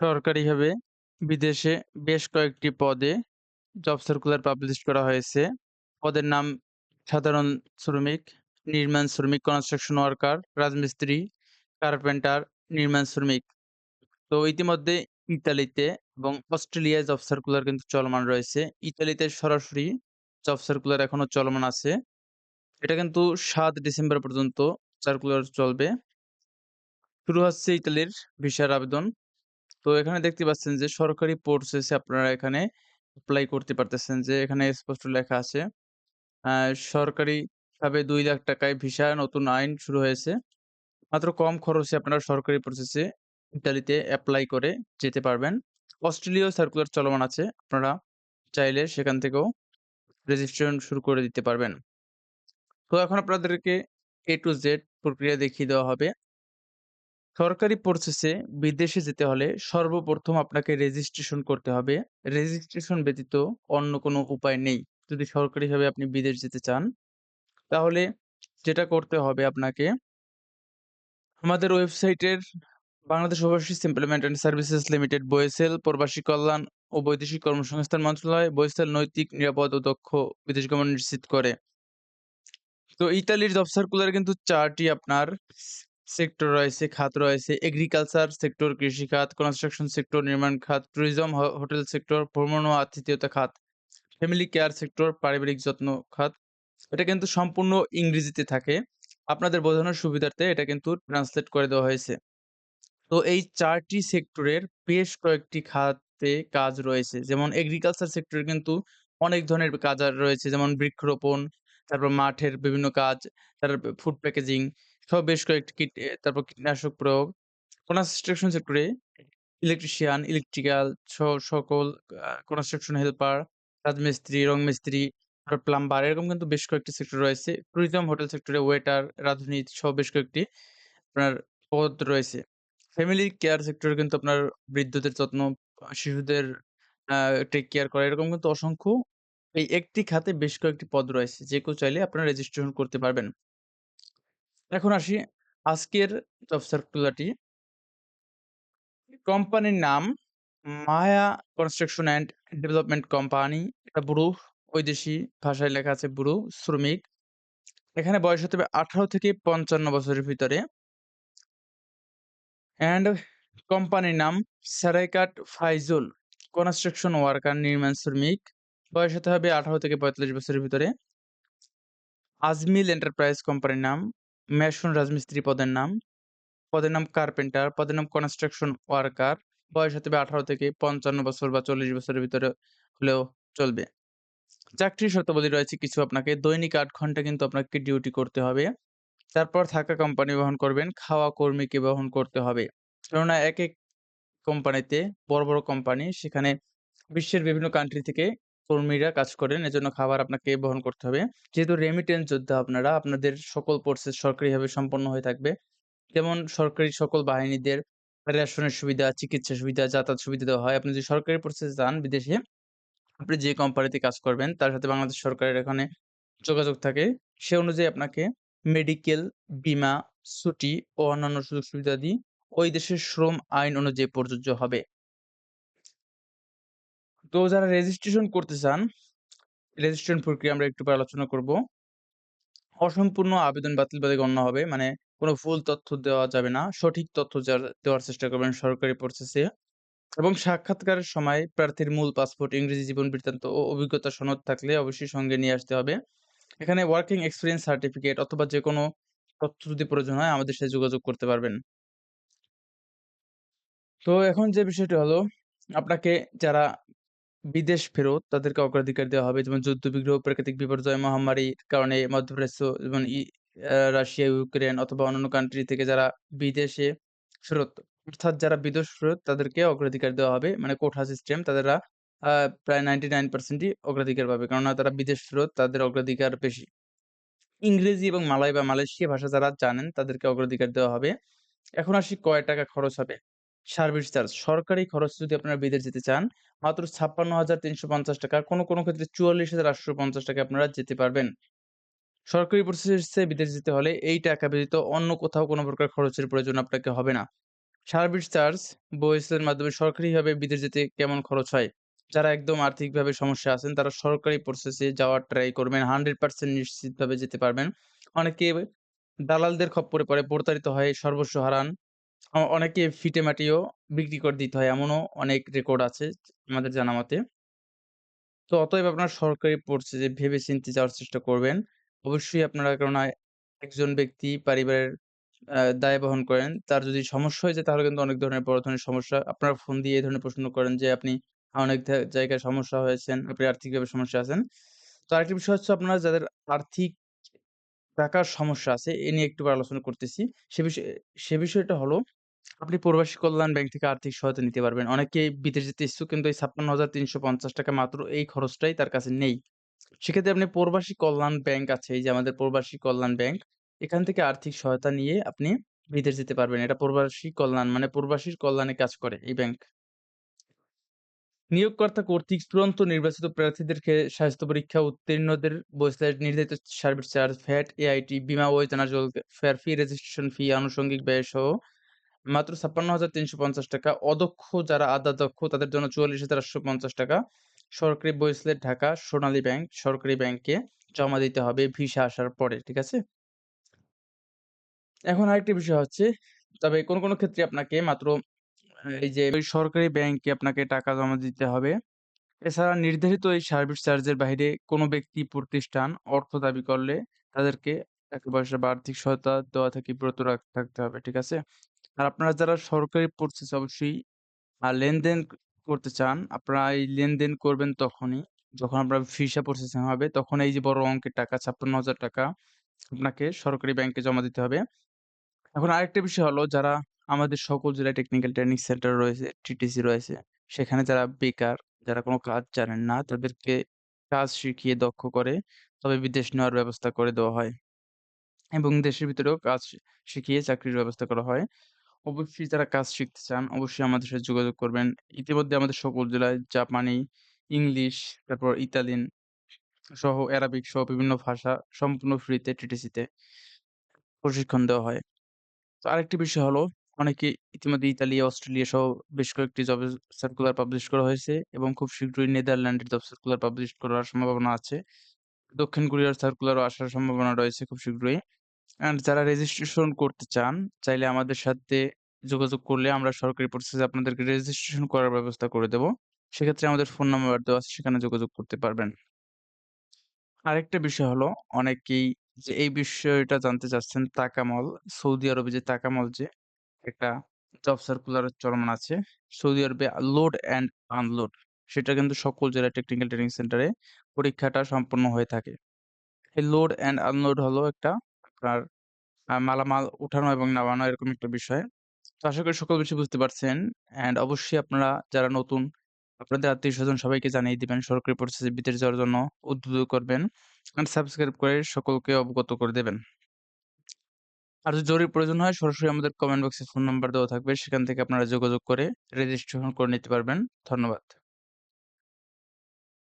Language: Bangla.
সরকারিভাবে বিদেশে বেশ কয়েকটি পদে জব সার্কুলার পাবলিশ করা হয়েছে। পদের নাম সাধারণ শ্রমিক, নির্মাণ শ্রমিক, কনস্ট্রাকশন ওয়ার্কার, রাজমিস্ত্রি, কার্পেন্টার, নির্মাণ শ্রমিক। তো ইতিমধ্যে ইতালিতে এবং অস্ট্রেলিয়ায় জব সার্কুলার কিন্তু চলমান রয়েছে। ইতালিতে সরাসরি জব সার্কুলার এখনও চলমান আছে। এটা কিন্তু ৭ ডিসেম্বর পর্যন্ত সার্কুলার চলবে। শুরু হচ্ছে ইতালির ভিসার আবেদন। তো এখানে দেখতে পাচ্ছেন যে সরকারি প্রসেসে আপনারা এখানে এপ্লাই করতে পারতেছেন যে এখানে স্পষ্ট লেখা আছে। আ সরকারিভাবে ৳২,০০,০০০ য় ভিসা নতুন আইন শুরু হয়েছে। মাত্র কম খরচে আপনারা সরকারি প্রসেসে ইতালিতে অ্যাপ্লাই করে যেতে পারবেন। অস্ট্রেলিয়াও সার্কুলার চলমান আছে। আপনারা চাইলে সেখান থেকেও রেজিস্ট্রেশন শুরু করে দিতে পারবেন। তো এখন আপনাদেরকে এ টু জেড প্রক্রিয়া দেখিয়ে দেওয়া হবে। সরকারি প্রসেসে বিদেশে যেতে হলে সর্বপ্রথম আপনাকে রেজিস্ট্রেশন করতে হবে। রেজিস্ট্রেশন ব্যতীত অন্য কোনো উপায় নেই। যদি সরকারিভাবে আপনি বিদেশ যেতে চান, তাহলে যেটা করতে হবে আপনাকে আমাদের ওয়েবসাইটের Bangladesh overseas employment and services limited BOESL প্রবাসী কল্যাণ ও বৈদেশিক কর্মসংস্থান মন্ত্রণালয় বয়েসেল নৈতিক, নিরাপদ ও দক্ষ বিদেশ গমন নিশ্চিত করে। তো ইতালির জব সার্কুলার কিন্তু চারটি আপনার সেক্টর রয়েছে, খাত রয়েছে। এগ্রিকালচার সেক্টর, কৃষি খাত, কনস্ট্রাকশন সেক্টর, নির্মাণ খাত, ট্যুরিজম, হোটেল সেক্টর, ভ্রমণ ও আতিথেয়তা খাত, ফ্যামিলি কেয়ার সেক্টর, পারিবারিক যত্ন খাত। এটা কিন্তু সম্পূর্ণ ইংরেজিতে থাকে। আপনাদের বোঝানোর সুবিধার্থে এটা কিন্তু ট্রান্সলেট করে দেওয়া হয়েছে। তো এই চারটি সেক্টরের বেশ কয়েকটি খাতে কাজ রয়েছে। যেমন এগ্রিকালচার সেক্টরে কিন্তু অনেক ধরনের কাজ রয়েছে। যেমন বৃক্ষরোপণ, তারপর মাঠের বিভিন্ন কাজ, তারপর ফুড প্যাকেজিং সহ বেশ কয়েকটি কীট তারপর কীটনাশক প্রয়োগ। কনস্ট্রাকশন সেক্টরে ইলেকট্রিশিয়ান, ইলেকট্রিক্যাল সকল কনস্ট্রাকশন হেল্পার, রাজমিস্ত্রি, রং মিস্ত্রি, তারপর প্লাম্বার এরকম কিন্তু বেশ কয়েকটি সেক্টর রয়েছে। ট্যুরিজম হোটেল সেক্টরে ওয়েটার, রাঁধুনি সহ বেশ কয়েকটি আপনার পদ রয়েছে। ফ্যামিলি কেয়ার সেক্টরে কিন্তু আপনার বৃদ্ধদের যত্ন, শিশুদের টেক কেয়ার করা এরকম কিন্তু অসংখ্য এই একটি খাতে বেশ কয়েকটি পদ রয়েছে। যে কেউ চাইলে আপনারা রেজিস্ট্রেশন করতে পারবেন। এখন আসি আজকের জব সার্কুলারটি। কোম্পানির নাম Maya construction and development company. এটা ব্রু বৈদেশী ভাষায় লেখা আছে ব্রু শ্রমিক। এখানে বয়স হতে হবে ১৮ থেকে ৫৫ বছরের ভিতরে। অ্যান্ড কোম্পানির নাম সেরাইকাট ফাইজুল কনস্ট্রাকশন ওয়ার্কার নির্মাণ শ্রমিক। বয়স হতে হবে ১৮ থেকে ৪৫ বছরের ভিতরে। আজমিল এন্টারপ্রাইজ কোম্পানির নাম, মেসন রাজমিস্ত্রি পদের নাম, পদের নাম কার্পেন্টার, পদের নাম কনস্ট্রাকশন ওয়ার্কার। বয়স হতে হবে ১৮ থেকে ৫৫ বছর বা ৪০ বছরের ভিতরে হলেও চলবে। চাকরির শর্তাবলী রয়েছে কিছু আপনাকে দৈনিক আট ঘণ্টা কিন্তু আপনাকে ডিউটি করতে হবে। তারপর থাকা কোম্পানি বহন করবেন, খাওয়া কর্মীকে বহন করতে হবে। কেননা এক এক কোম্পানিতে বড়, বড় কোম্পানি সেখানে বিশ্বের বিভিন্ন কান্ট্রি থেকে কর্মীরা কাজ করেন। এজন্য খাবার আপনাকে বহন করতে হবে। যেহেতু রেমিটেন্স যোদ্ধা আপনারা, আপনাদের সকল প্রসেস সরকারিভাবে সম্পন্ন হয়ে থাকবে। যেমন সরকারি সকল বাহিনীদের রেশনের সুবিধা, চিকিৎসা সুবিধা, যাতায়াত সুবিধা দেওয়া হয়। আপনি যদি সরকারি প্রসেসে যান বিদেশে, আপনি যে কোম্পানিতে কাজ করবেন তার সাথে বাংলাদেশ সরকারের এখানে যোগাযোগ থাকে। সে অনুযায়ী আপনাকে মেডিকেল, বীমা, ছুটি ও অন্যান্য সুযোগ সুবিধা সুবিধাদি ওই দেশের শ্রম আইন অনুযায়ী প্রযোজ্য হবে। তো যারা রেজিস্ট্রেশন করতে চান, রেজিস্ট্রেশন প্রক্রিয়া আমরা একটু আলোচনা করব। অসম্পূর্ণ আবেদন বাতিল বলে গণ্য হবে। মানে কোনো ভুল তথ্য দেওয়া যাবে না। সঠিক তথ্য দেওয়ার চেষ্টা করবেন সরকারি প্রসেসে। এবং সাক্ষাৎকারের সময় প্রার্থীর মূল পাসপোর্ট, ইংরেজি জীবন বৃত্তান্ত ও অভিজ্ঞতা সনদ থাকলে অবশ্যই সঙ্গে নিয়ে আসতে হবে। এখানে ওয়ার্কিং এক্সপিরিয়েন্স সার্টিফিকেট অথবা যেকোনো তথ্য যদি প্রয়োজন হয় আমাদের সাথে যোগাযোগ করতে পারবেন। তো এখন যে বিষয়টি হলো, আপনাকে যারা বিদেশ ফেরত তাদেরকে অগ্রাধিকার দেওয়া হবে। যেমন যুদ্ধ-বিগ্রহ, প্রাকৃতিক বিপর্যয়, মহামারীর কারণে মধ্যপ্রাচ্য যেমন ই রাশিয়া, ইউক্রেন অথবা অন্যান্য কান্ট্রি থেকে যারা বিদেশে ফেরত অর্থাৎ যারা বিদেশ ফেরত তাদেরকে অগ্রাধিকার দেওয়া হবে। মানে কোঠা সিস্টেম তাদেররা আ প্রায় 99% ই অগ্রাধিকার পাবে। কেননা তারা বিদেশ ফেরত তাদের অগ্রাধিকার বেশি। ইংরেজি এবং মালয় বা মালয়েশিয়া ভাষা যারা জানেন তাদেরকে অগ্রাধিকার দেওয়া হবে। এখন আসি কয় টাকা খরচ হবে? সার্ভিস চার্জ সরকারি খরচ যদি আপনারা বিদেশ যেতে চান মাত্র ৳৫৬,৩৫০ কোনো, কোনো ক্ষেত্রে ৳৪৪,৮৫০ আপনারা যেতে পারবেন। সরকারি প্রসেসে বিদেশ যেতে হলে এই টাকা ব্যতীত অন্য কোথাও কোনো প্রকার খরচের প্রয়োজন আপনাকে হবে না। সার্ভিস চার্জ বইসের মাধ্যমে সরকারিভাবে বিদেশ যেতে কেমন খরচ হয়? যারা একদম আর্থিকভাবে সমস্যা আছেন তারা সরকারি প্রসেসে যাওয়ার ট্রাই করবেন। 100% নিশ্চিতভাবে যেতে পারবেন। অনেকে দালালদের খপ্পরে পড়ে প্রতারিত হয়ে সর্বস্ব হারান। অনেকে ভিটেমাটিও বিক্রি করে দিতে হয়। এমনও অনেক রেকর্ড আছে আমাদের জানা মতে। তো অতএব আপনার সরকারি প্রসেসে ভেবে-চিন্তে যাওয়ার চেষ্টা করবেন। অবশ্যই আপনারা কেননা একজন ব্যক্তি পরিবারের দায় বহন করেন। তার যদি সমস্যা হয়ে যায় তাহলে কিন্তু অনেক ধরনের বড় ধরনের সমস্যা। আপনারা ফোন দিয়ে এই ধরনের প্রশ্ন করেন যে আপনি অনেক জায়গায় সমস্যা হয়েছেন, আপনি আর্থিকভাবে সমস্যা আছেন। তো আরেকটা বিষয় হচ্ছে আপনারা যাদের আর্থিক টাকার সমস্যা আছে এ নিয়ে একটু আলোচনা করতেছি। সে বিষয়ে সে বিষয়টা হলো আপনি প্রবাসী কল্যাণ ব্যাংক থেকে আর্থিক সহায়তা নিতে পারবেন। অনেকেই বিদেশ যেতে ইচ্ছুক কিন্তু এই ৳৫৬,৩৫০ মাত্র এই খরচটাই তার কাছে নেই। সেক্ষেত্রে আপনি প্রবাসী কল্যাণ ব্যাংক আছে এই যে আমাদের প্রবাসী কল্যাণ ব্যাংক, এখান থেকে আর্থিক সহায়তা নিয়ে আপনি বিদেশ যেতে পারবেন। এটা প্রবাসী কল্যাণ মানে প্রবাসীর কল্যাণে কাজ করে এই ব্যাংক। নিয়োগকর্তা কর্তৃক চূড়ান্ত নির্বাচিত প্রার্থীদেরকে স্বাস্থ্য পরীক্ষা উত্তীর্ণদের বৈসাইট নির্ধারিত সার্ভিস চার্জ, ভ্যাট, এআইটি, বিমা ওয়েতনাজল ফেয়ার ফি, রেজিস্ট্রেশন ফি, আনুষঙ্গিক ব্যয় সহ মাত্র ৳৫৬,৩৫০ অদক্ষ যারা আধা দক্ষ তাদের জন্য ৳৪৪,৮৫০ সরকারি বইসলেট ঢাকা সোনালী ব্যাংক সরকারি ব্যাংকে জমা দিতে হবে ভিসা আসার পরে। ঠিক আছে? এখন আরেকটি বিষয় হচ্ছে তবে কোন, কোন ক্ষেত্রে আপনাকে মাত্র এই যে সরকারি ব্যাংকে আপনাকে টাকা জমা দিতে হবে। এছাড়া নির্ধারিত এই সার্ভিস চার্জের বাইরে কোনো ব্যক্তি প্রতিষ্ঠান অর্থ দাবি করলে তাদেরকে টাকা-পয়সা বা আর্থিক সহায়তা দেওয়া থেকে বিরত থাকতে হবে। ঠিক আছে? আর আপনারা যারা সরকারি প্রসেস অবশ্যই আ লেনদেন করতে চান, আপনারা এই লেনদেন করবেন তখনই যখন আপনার ফিসা প্রসেসিং হবে। তখন এই যে বড় অঙ্কের টাকা ৳৫৬,০০০ আপনাকে সরকারি ব্যাংকে জমা দিতে হবে। এখন আরেকটা বিষয় হলো যারা আমাদের সকল জেলায় টেকনিক্যাল ট্রেনিং সেন্টার রয়েছে, টিটিসি রয়েছে। সেখানে যারা বেকার, যারা কোনো কাজ জানেন না তাদেরকে কাজ শিখিয়ে দক্ষ করে তবে বিদেশ নেওয়ার ব্যবস্থা করে দেওয়া হয়। এবং দেশের ভিতরেও কাজ শিখিয়ে চাকরির ব্যবস্থা করা হয়। অবশ্যই যারা কাজ শিখতে চান অবশ্যই আমাদের সাথে যোগাযোগ করবেন। ইতিমধ্যে আমাদের সকল জেলায় জাপানি, ইংলিশ, তারপর ইতালিয়ান সহ অ্যারাবিক সহ বিভিন্ন ভাষা সম্পূর্ণ ফ্রিতে টিটিসিতে প্রশিক্ষণ দেওয়া হয়। তো আরেকটি বিষয় হলো অনেকে ইতিমধ্যে ইতালি, অস্ট্রেলিয়া সহ বেশ কয়েকটি জবের সার্কুলার পাবলিশ করা হয়েছে এবং খুব শীঘ্রই নেদারল্যান্ডের জব সার্কুলার পাবলিশ করার সম্ভাবনা আছে। দক্ষিণ কোরিয়ার সার্কুলারও আসার সম্ভাবনা রয়েছে খুব শীঘ্রই। অ্যান্ড যারা রেজিস্ট্রেশন করতে চান চাইলে আমাদের সাথে যোগাযোগ করলে আমরা সরকারি প্রসেসে আপনাদেরকে রেজিস্ট্রেশন করার ব্যবস্থা করে দেব। সেক্ষেত্রে আমাদের ফোন নাম্বার দেওয়া আছে সেখানে যোগাযোগ করতে পারবেন। আরেকটা বিষয় হলো অনেকেই যে এই বিষয়টা জানতে চাচ্ছেন তাকামল, সৌদি আরবে যে তাকামল যে একটা জব সার্কুলার চলমান আছে। সৌদি আরবে লোড অ্যান্ড আনলোড সেটা কিন্তু সকল জেলায় টেকনিক্যাল ট্রেনিং সেন্টারে পরীক্ষাটা সম্পন্ন হয়ে থাকে। এই লোড অ্যান্ড আনলোড হলো একটা আপনার মালামাল উঠানো এবং নামানো এরকম একটা বিষয়। তো আশা করি সকল বিষয় বুঝতে পারছেন। অ্যান্ড অবশ্যই আপনারা যারা নতুন, আপনাদের আত্মীয় স্বজন সবাইকে জানিয়ে দিবেন সরকারি প্রসেসে বিদেশ যাওয়ার জন্য উদ্বুদ্ধ করবেন। অ্যান্ড সাবস্ক্রাইব করে সকলকে অবগত করে দেবেন। আর যদি জরুরি প্রয়োজন হয়, সরাসরি আমাদের কমেন্ট বক্সে ফোন নাম্বার দেওয়া থাকবে। সেখান থেকে আপনারা যোগাযোগ করে রেজিস্ট্রেশন করে নিতে পারবেন। ধন্যবাদ।